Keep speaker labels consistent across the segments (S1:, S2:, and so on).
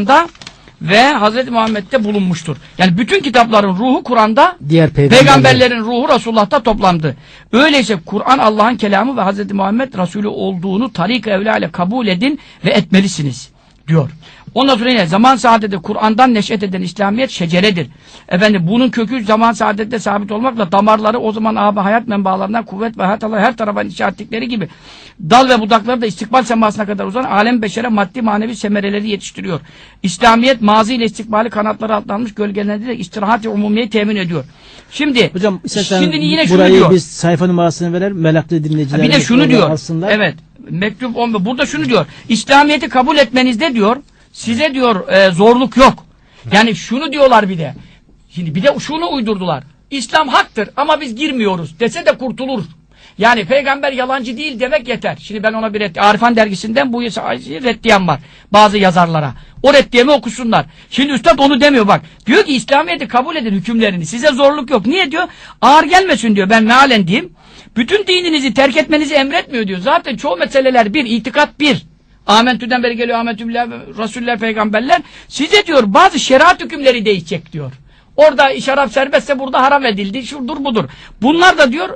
S1: Kur'an'da ve Hz. Muhammed'de bulunmuştur. Yani bütün kitapların ruhu Kur'an'da
S2: Diğer peygamberler.
S1: Peygamberlerin ruhu Resulullah'ta toplandı. Öyleyse Kur'an Allah'ın kelamı ve Hz. Muhammed Resulü olduğunu tarik evla ile kabul edin ve etmelisiniz diyor. Ondan sonra yine zaman saadette Kur'an'dan neşet eden İslamiyet şeceredir. Efendim bunun kökü zaman saadette sabit olmakla damarları o zaman abi hayat menbaalarından kuvvet ve hayat her tarafa inşa ettikleri gibi dal ve budakları da istikbal semasına kadar uzanan alem beşere maddi manevi semereleri yetiştiriyor. İslamiyet mazi ile istikbali kanatları altlanmış gölgelendirerek istirahat ve umumiyeyi temin ediyor. Şimdi
S2: Hocam
S1: şimdi yine şunu
S2: burayı
S1: diyor.
S2: biz sayfa numarasını verelim. Meraklı dinleyiciler.
S1: Bir de şunu diyor.
S2: Alsınlar.
S1: Evet. Mektup 11. Burada şunu diyor. İslamiyet'i kabul etmenizde diyor. Size diyor e, zorluk yok. Yani şunu diyorlar bir de. Şimdi bir de şunu uydurdular. İslam haktır ama biz girmiyoruz dese de kurtulur. Yani peygamber yalancı değil demek yeter. Şimdi ben ona bir reddi, Arifan dergisinden bu reddiyem var. Bazı yazarlara. O reddiyemi okusunlar. Şimdi üstad onu demiyor bak. Diyor ki İslamiyet'i kabul edin hükümlerini. Size zorluk yok. Niye diyor? Ağır gelmesin diyor. Ben mealen diyeyim. Bütün dininizi terk etmenizi emretmiyor diyor. Zaten çoğu meseleler bir, itikat bir. Amentü'den beri geliyor Amentü billah, Resuller, peygamberler. Size diyor bazı şeriat hükümleri değişecek diyor. Orada şarap serbestse burada haram edildi. Şudur budur. Bunlar da diyor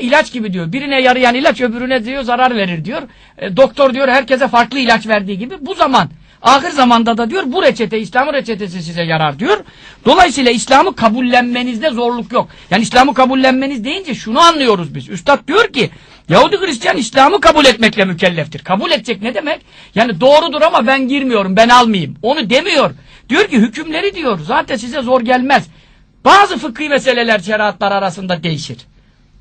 S1: ilaç gibi diyor. Birine yarayan ilaç öbürüne diyor zarar verir diyor. E, doktor diyor herkese farklı ilaç verdiği gibi. Bu zaman ahir zamanda da diyor bu reçete İslam'ın reçetesi size yarar diyor. Dolayısıyla İslam'ı kabullenmenizde zorluk yok. Yani İslam'ı kabullenmeniz deyince şunu anlıyoruz biz. Üstad diyor ki Yahudi Hristiyan İslam'ı kabul etmekle mükelleftir. Kabul edecek ne demek? Yani doğrudur ama ben girmiyorum, ben almayayım. Onu demiyor. Diyor ki hükümleri diyor zaten size zor gelmez. Bazı fıkhi meseleler şeriatlar arasında değişir.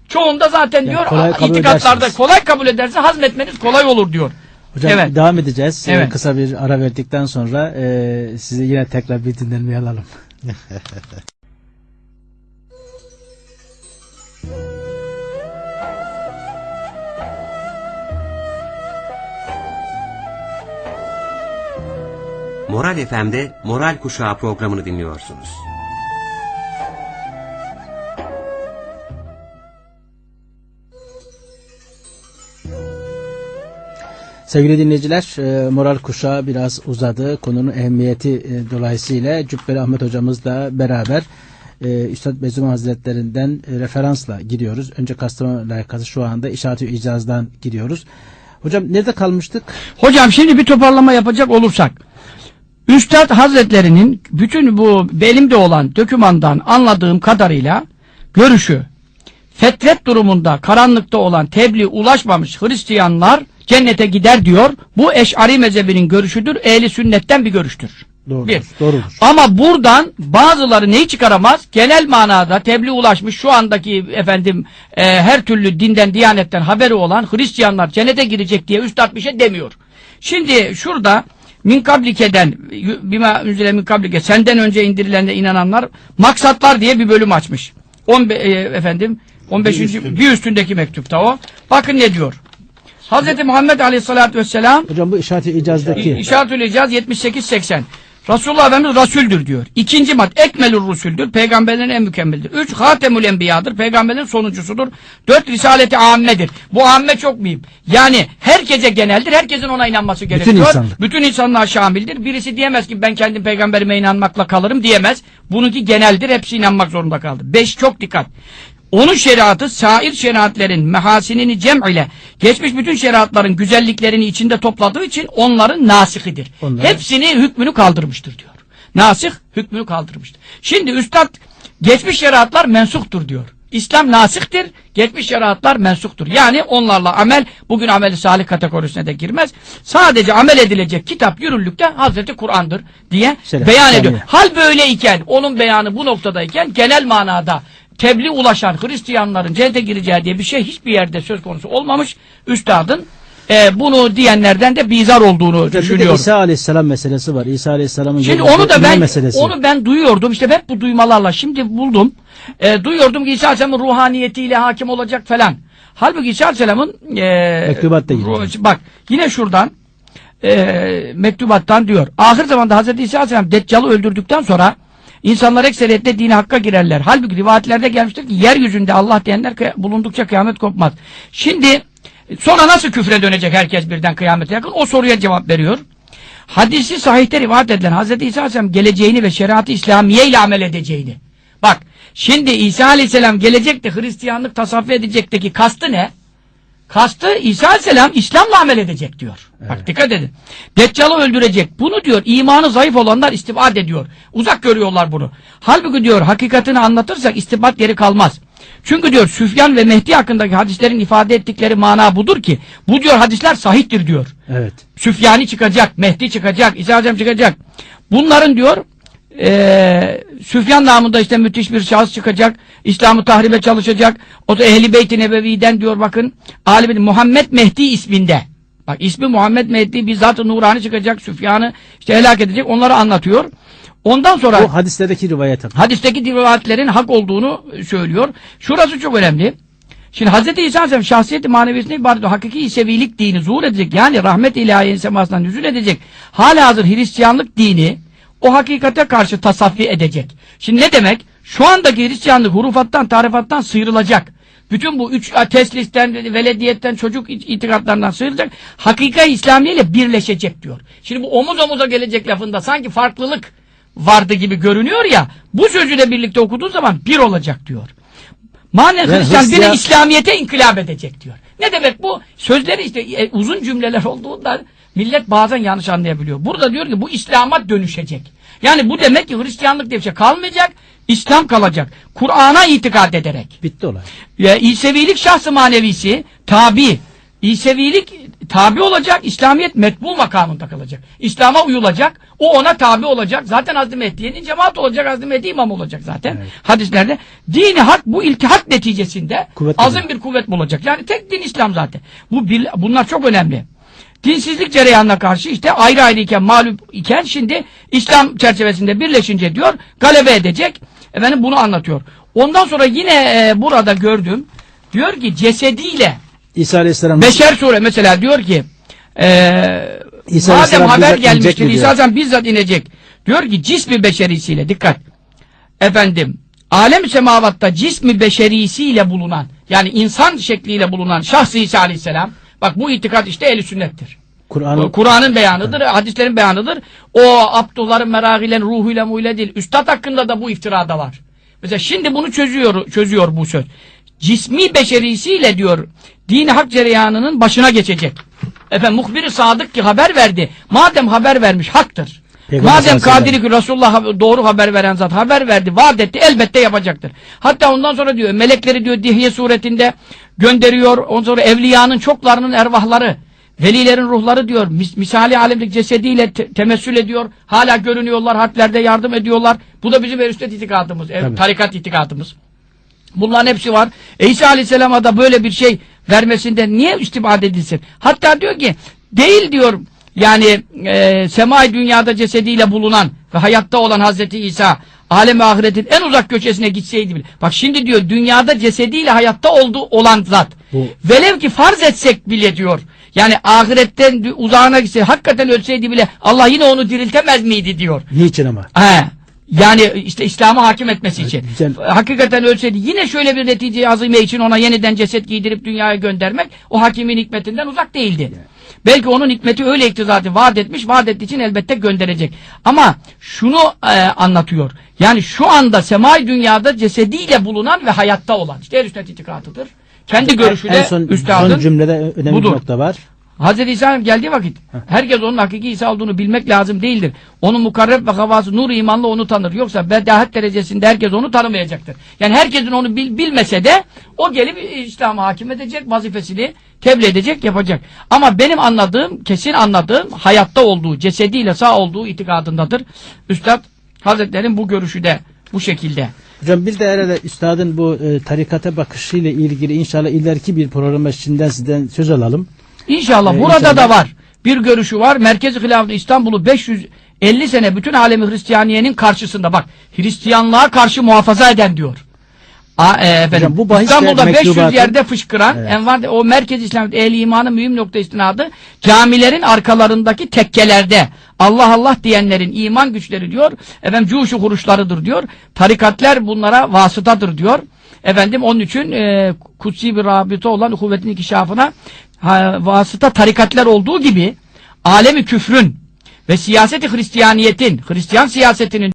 S1: Çoğunda zaten
S2: Yani
S1: diyor
S2: kolay
S1: itikatlarda
S2: edersiniz.
S1: kolay kabul ederse hazmetmeniz kolay olur diyor.
S2: Hocam
S1: Evet.
S2: devam edeceğiz.
S1: Evet.
S2: Kısa bir ara verdikten sonra e, sizi yine tekrar bir dinlenmeye alalım.
S3: Moral FM'de Moral Kuşağı programını dinliyorsunuz.
S2: Sevgili dinleyiciler, e, moral kuşağı biraz uzadı. Konunun ehemmiyeti e, dolayısıyla Cübbeli Ahmet hocamızla beraber e, Üstad Bezum Hazretlerinden referansla gidiyoruz. Önce Kastamonu layıkası şu anda İşaret-i İcaz'dan gidiyoruz. Hocam nerede kalmıştık?
S1: Hocam şimdi bir toparlama yapacak olursak Üstad Hazretlerinin bütün bu belimde olan dökümandan anladığım kadarıyla görüşü fetret durumunda karanlıkta olan tebliğ ulaşmamış Hristiyanlar cennete gider diyor. Bu Eş'ari mezhebinin görüşüdür. Ehli sünnetten bir görüştür.
S2: Doğrudur.
S1: Bir.
S2: Doğrudur.
S1: Ama buradan bazıları neyi çıkaramaz? Genel manada tebliğ ulaşmış şu andaki efendim e, her türlü dinden, diyanetten haberi olan Hristiyanlar cennete girecek diye üstad bir şey demiyor. Şimdi şurada min kablike'den bimaünzile min kablike senden önce indirilenle inananlar maksatlar diye bir bölüm açmış. 15 e, efendim 15. Bir, üstündeki mektupta o. Bakın ne diyor. Hz. Muhammed Aleyhisselatü Vesselam
S2: Hocam bu İşaret-i İcaz'daki
S1: İşaretül İcaz 78-80. Resulullah Efendimiz Rasüldür diyor. İkinci madde ekmelur rusuldür. Peygamberlerin en mükemmelidir. Üç hatemül enbiyadır. Peygamberlerin sonuncusudur. Dört risaleti ammedir. Bu amme çok mühim. Yani herkese geneldir. Herkesin ona inanması gerekiyor.
S2: insanlık.
S1: Bütün insanlığa şamildir. Birisi diyemez ki ben kendim peygamberime inanmakla kalırım diyemez. Bununki geneldir. Hepsi inanmak zorunda kaldı. Beş çok dikkat. Onun şeriatı sair şeriatlerin mehasinini cem ile geçmiş bütün şeriatların güzelliklerini içinde topladığı için onların nasihidir.
S2: Onlar-
S1: Hepsini hükmünü kaldırmıştır diyor. Nasih hükmünü kaldırmıştır. Şimdi üstad geçmiş şeriatlar mensuktur diyor. İslam nasihtir, geçmiş şeriatlar mensuktur. Yani onlarla amel, bugün ameli salih kategorisine de girmez. Sadece amel edilecek kitap yürürlükte Hazreti Kur'an'dır diye
S2: Şeref,
S1: beyan ediyor. Hal böyleyken, onun beyanı bu noktadayken genel manada tebliğ ulaşan Hristiyanların cennete gireceği diye bir şey hiçbir yerde söz konusu olmamış. Üstadın e, bunu diyenlerden de bizar olduğunu
S2: de
S1: düşünüyorum.
S2: İsa Aleyhisselam meselesi var. İsa Aleyhisselam'ın
S1: Şimdi onu da ben
S2: meselesi.
S1: onu ben duyuyordum. İşte hep bu duymalarla şimdi buldum. E, duyuyordum ki İsa Aleyhisselam'ın ruhaniyetiyle hakim olacak falan. Halbuki İsa Aleyhisselam'ın e,
S2: Mektubatta
S1: ruh- bak yine şuradan e, mektubattan diyor. Ahir zamanda Hazreti İsa Aleyhisselam Deccal'ı öldürdükten sonra insanlar ekseriyetle dine hakka girerler. Halbuki rivayetlerde gelmiştir ki yeryüzünde Allah diyenler bulundukça kıyamet kopmaz. Şimdi sonra nasıl küfre dönecek herkes birden kıyamete yakın? O soruya cevap veriyor. hadisi sahihte rivayet edilen Hz. İsa Aleyhisselam geleceğini ve şeriatı İslamiye ile amel edeceğini. Bak şimdi İsa Aleyhisselam gelecekte Hristiyanlık tasavvuf edecekteki kastı ne? Kastı İsa Aleyhisselam İslam'la amel edecek diyor. Bak dikkat edin. Deccal'ı öldürecek. Bunu diyor imanı zayıf olanlar istibad ediyor. Uzak görüyorlar bunu. Halbuki diyor hakikatini anlatırsak istibat yeri kalmaz. Çünkü diyor Süfyan ve Mehdi hakkındaki hadislerin ifade ettikleri mana budur ki bu diyor hadisler sahihtir diyor.
S2: Evet.
S1: Süfyani çıkacak, Mehdi çıkacak, İsa Aleyhisselam çıkacak. Bunların diyor eee Süfyan namında işte müthiş bir şahıs çıkacak. İslam'ı tahribe çalışacak. O da Ehli Beyt-i Nebevi'den diyor bakın. Alim Muhammed Mehdi isminde. Bak ismi Muhammed Mehdi bizzat nurani çıkacak. Süfyan'ı işte helak edecek. Onları anlatıyor. Ondan sonra
S2: Bu hadislerdeki rivayet.
S1: hadisteki rivayetlerin hak olduğunu söylüyor. Şurası çok önemli. Şimdi Hz. İsa Aleyhisselam şahsiyeti maneviyesine ibaret o hakiki İsevilik dini zuhur edecek. Yani rahmet ilahiyenin semasından nüzul edecek. Hala hazır Hristiyanlık dini o hakikate karşı tasaffi edecek. Şimdi ne demek? Şu andaki Hristiyanlık hurufattan, tarifattan sıyrılacak. Bütün bu üç teslisten, velediyetten, çocuk it- itikatlarından sıyrılacak. Hakika İslamiye ile birleşecek diyor. Şimdi bu omuz omuza gelecek lafında sanki farklılık vardı gibi görünüyor ya. Bu sözüyle birlikte okuduğun zaman bir olacak diyor. Manen Hristiyan
S2: Hristiyan-
S1: İslamiyet'e inkılap edecek diyor. Ne demek bu? Sözleri işte e, uzun cümleler olduğunda millet bazen yanlış anlayabiliyor. Burada diyor ki bu İslam'a dönüşecek. Yani bu demek ki Hristiyanlık diye bir şey kalmayacak, İslam kalacak. Kur'an'a itikad ederek.
S2: Bitti olay.
S1: Ya, İsevilik şahsı manevisi tabi. İsevilik tabi olacak, İslamiyet metbu makamında kalacak. İslam'a uyulacak, o ona tabi olacak. Zaten Hazreti Mehdi'nin cemaat olacak, Hazreti Mehdi imam olacak zaten. Hadislerde. Dini hak bu iltihak neticesinde
S2: Kuvvet
S1: azın bir kuvvet bulacak. Yani tek din İslam zaten. Bu bunlar çok önemli. Dinsizlik cereyanına karşı işte ayrı ayrı iken mağlup iken şimdi İslam çerçevesinde birleşince diyor galebe edecek. Efendim bunu anlatıyor. Ondan sonra yine e, burada gördüm. Diyor ki cesediyle
S2: İsa Aleyhisselam
S1: Beşer sure mesela diyor ki e,
S2: İsa
S1: madem haber gelmiştir? İsa Aleyhisselam bizzat inecek. Diyor ki cismi beşerisiyle dikkat. Efendim alem-i semavatta cismi beşerisiyle bulunan yani insan şekliyle bulunan şahsı İsa Aleyhisselam bak bu itikat işte eli sünnettir.
S2: Kur'an'ın
S1: Kur'an'ın beyanıdır, hadislerin beyanıdır. O Abdullah'ın meragiyle, ruhuyla, muhuyla değil. Üstad hakkında da bu iftirada var. Mesela şimdi bunu çözüyor, çözüyor bu söz. Cismi beşerisiyle diyor, dini hak cereyanının başına geçecek. Efendim muhbir-i sadık ki haber verdi. Madem haber vermiş haktır.
S2: Peygamber
S1: Madem kadiri Resulullah doğru haber veren zat haber verdi, vaat etti, elbette yapacaktır. Hatta ondan sonra diyor, melekleri diyor dihye suretinde gönderiyor. Ondan sonra evliyanın çoklarının ervahları, velilerin ruhları diyor, mis misali alemlik cesediyle te temessül ediyor. Hala görünüyorlar, harplerde yardım ediyorlar. Bu da bizim erüstet itikadımız,
S2: Tabii.
S1: tarikat itikadımız. Bunların hepsi var. E İsa Aleyhisselam'a da böyle bir şey vermesinden niye istibad edilsin? Hatta diyor ki değil diyor yani e, semai dünyada cesediyle bulunan ve hayatta olan Hazreti İsa alem ahiretin en uzak köşesine gitseydi bile. Bak şimdi diyor dünyada cesediyle hayatta oldu olan zat.
S2: Bu-
S1: Velev ki farz etsek bile diyor. Yani ahiretten uzağına gitse hakikaten ölseydi bile Allah yine onu diriltemez miydi diyor.
S2: niçin ama?
S1: He. Yani işte İslam'ı hakim etmesi için.
S2: güzel.
S1: Hakikaten ölseydi yine şöyle bir netice azime için ona yeniden ceset giydirip dünyaya göndermek o hakimin hikmetinden uzak değildi. Belki onun hikmeti öyle iktizatı vaat etmiş, vaat ettiği için elbette gönderecek. Ama şunu e, anlatıyor. Yani şu anda semai dünyada cesediyle bulunan ve hayatta olan. İşte el sünnet itikatıdır. Kendi
S2: en
S1: de
S2: son,
S1: üstadın
S2: son cümlede önemli
S1: budur.
S2: bir nokta var.
S1: Hazreti İsa geldiği vakit herkes onun hakiki İsa olduğunu bilmek lazım değildir. Onun mukarreb ve havası nur imanla onu tanır. Yoksa bedahet derecesinde herkes onu tanımayacaktır. Yani herkesin onu bil- bilmese de o gelip İslam'a hakim edecek, vazifesini tebliğ edecek, yapacak. Ama benim anladığım, kesin anladığım hayatta olduğu, cesediyle sağ olduğu itikadındadır. Üstad Hazretleri'nin bu görüşü de bu şekilde.
S2: Hocam bir de herhalde üstadın bu e, tarikata bakışıyla ilgili inşallah ileriki bir program içinden sizden söz alalım.
S1: İnşallah
S2: Ee,
S1: burada
S2: inşallah.
S1: da var. Bir görüşü var. Merkezi Hilafet İstanbul'u 550 sene bütün alemi Hristiyaniyenin karşısında bak Hristiyanlığa karşı muhafaza eden diyor. A, e, efendim,
S2: Hocam bu bahis de
S1: İstanbul'da 500
S2: mektubatın-
S1: yerde fışkıran
S2: Evet.
S1: envar o merkez İslam ehli imanın mühim nokta istinadı camilerin arkalarındaki tekkelerde Allah Allah diyenlerin iman güçleri diyor. Efendim cuşu kuruşlarıdır diyor. Tarikatler bunlara vasıtadır diyor. Efendim onun için e, kutsi bir rabıta olan kuvvetin inkişafına ha, vasıta tarikatler olduğu gibi alemi küfrün ve siyaseti Hristiyaniyetin, Hristiyan siyasetinin